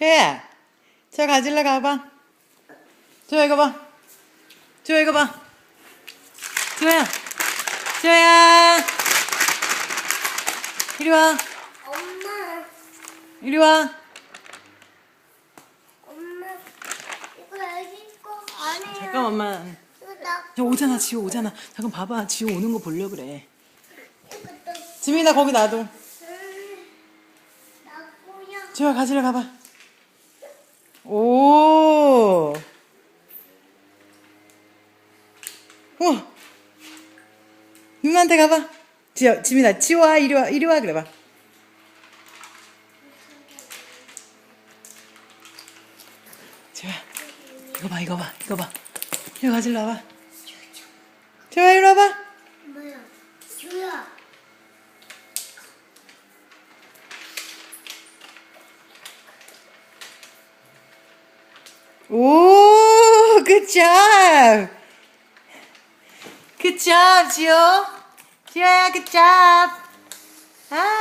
지호야, 저 가질러 가봐. 지호야 이거 봐. 지호야 이거 봐. 지호야, 지호야, 이리 와, 엄마, 이리 와. 엄마, 이거 애기 거 아니야. 잠깐만만. 이거 나, 저 오잖아, 지호 오잖아. 잠깐 봐봐, 지호 오는 거 보려 그래. 지민아 거기 놔둬. 음. 지호야 가질러 가봐. 오. 어. 누나한테 가봐. 지호, 지민아, 지호야, 이리 와, 이리 와, 그래봐. 지호야, 이거 봐, 이거 봐, 이거 봐. 이거 가질러 와봐. 지호야, 이리 와봐. 뭐야? 주야. 오, good job. Good job, 지호. 지호야, good job. 아, 오.